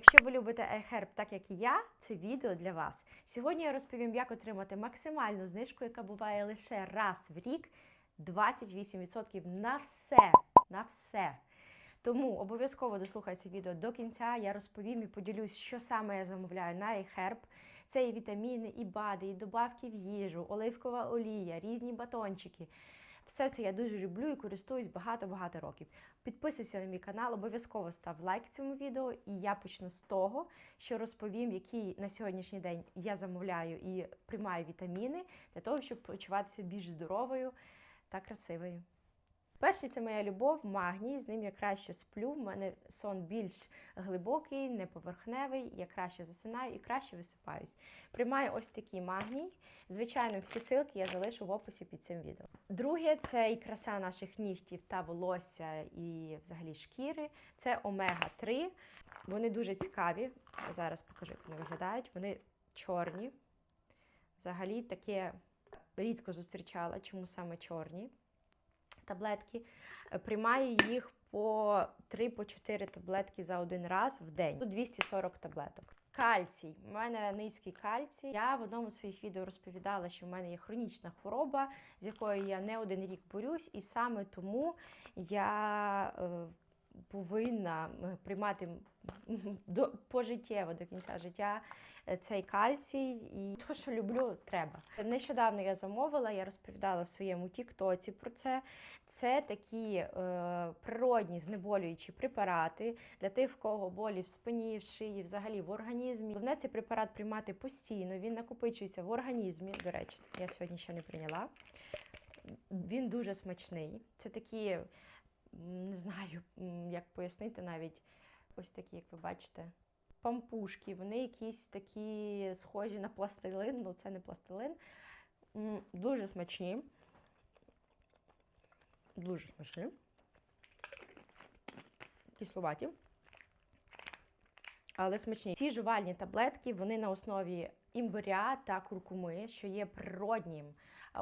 Якщо ви любите iHerb так як і я, це відео для вас. Сьогодні я розповім, як отримати максимальну знижку, яка буває лише раз в рік 28% на все. На все. Тому обов'язково дослухайте відео до кінця. Я розповім і поділюсь, що саме я замовляю на iHerb. Це і вітаміни, і БАДи, і добавки в їжу, оливкова олія, різні батончики. Все це я дуже люблю і користуюсь багато-багато років. Підписуйся на мій канал, обов'язково став лайк цьому відео, і я почну з того, що розповім, які на сьогоднішній день я замовляю і приймаю вітаміни для того, щоб почуватися більш здоровою та красивою. Перший це моя любов, магній. З ним я краще сплю. В мене сон більш глибокий, неповерхневий. Я краще засинаю і краще висипаюсь. Приймаю ось такий магній. Звичайно, всі ссылки я залишу в описі під цим відео. Друге це і краса наших нігтів та волосся і взагалі шкіри. Це омега-3. Вони дуже цікаві. Зараз покажу, як вони виглядають. Вони чорні. Взагалі таке рідко зустрічала, чому саме чорні таблетки. Е, Приймаю їх по 3-4 таблетки за один раз в день. Тут 240 таблеток. Кальцій. У мене низький кальцій. Я в одному з своїх відео розповідала, що в мене є хронічна хвороба, з якою я не один рік борюсь, і саме тому я е, повинна е, приймати до, пожиттєво до кінця життя е, цей кальцій. І то, що люблю, треба. Нещодавно я замовила, я розповідала в своєму тіктоці про це. Це такі е, природні знеболюючі препарати для тих, в кого болі в спині, в шиї, взагалі в організмі. Головне цей препарат приймати постійно, він накопичується в організмі. До речі, я сьогодні ще не прийняла. Він дуже смачний. Це такі, не знаю, як пояснити навіть ось такі, як ви бачите. Пампушки, вони якісь такі схожі на пластилин, ну це не пластилин. Дуже смачні. Дуже смачні. Кисловаті. Але смачні. Ці жувальні таблетки вони на основі імбиря та куркуми, що є природнім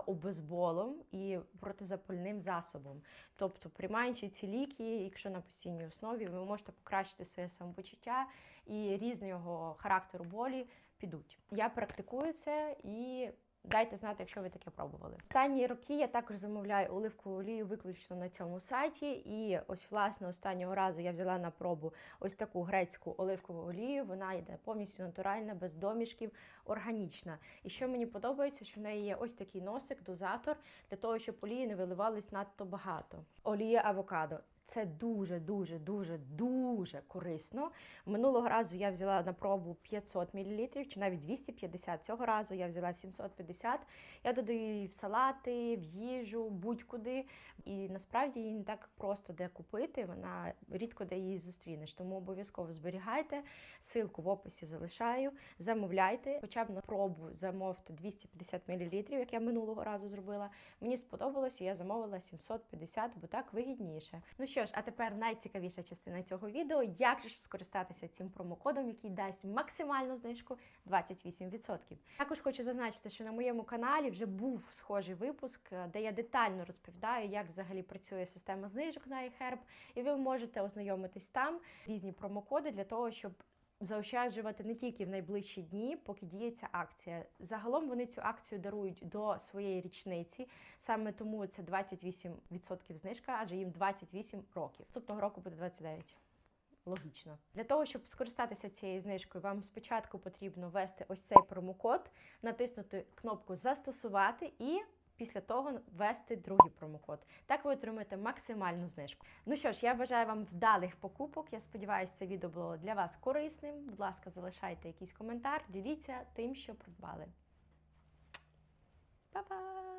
обезболом і протизапальним засобом. Тобто, приймаючи ці ліки, якщо на постійній основі, ви можете покращити своє самопочуття і різного характеру болі підуть. Я практикую це і. Дайте знати, якщо ви таке пробували. Останні роки я також замовляю оливкову олію виключно на цьому сайті. І ось, власне, останнього разу я взяла на пробу ось таку грецьку оливкову олію. Вона йде повністю натуральна, без домішків, органічна. І що мені подобається, що в неї є ось такий носик, дозатор для того, щоб олії не виливались надто багато. Олія авокадо. Це дуже, дуже, дуже, дуже корисно. Минулого разу я взяла на пробу 500 мл, чи навіть 250. Цього разу я взяла 750. Я додаю її в салати, в їжу, будь-куди. І насправді її не так просто де купити. Вона рідко де її зустрінеш. Тому обов'язково зберігайте. Силку в описі залишаю. Замовляйте, хоча б на пробу замовте 250 мл, як я минулого разу зробила. Мені сподобалося, я замовила 750, бо так вигідніше. Ну що ж, а тепер найцікавіша частина цього відео: як же ж скористатися цим промокодом, який дасть максимальну знижку 28%. Також хочу зазначити, що на моєму каналі вже був схожий випуск, е, де я детально розповідаю, як взагалі працює система знижок на iHerb, і ви можете ознайомитись там різні промокоди для того, щоб заощаджувати не тільки в найближчі дні, поки діється акція. Загалом вони цю акцію дарують до своєї річниці. Саме тому це 28% знижка, адже їм 28 років. Наступного року буде 29. Логічно. Для того, щоб скористатися цією знижкою, вам спочатку потрібно ввести ось цей промокод, натиснути кнопку Застосувати і після того ввести другий промокод. Так ви отримаєте максимальну знижку. Ну що ж, я бажаю вам вдалих покупок. Я сподіваюся, це відео було для вас корисним. Будь ласка, залишайте якийсь коментар, діліться тим, що придбали. Па-па!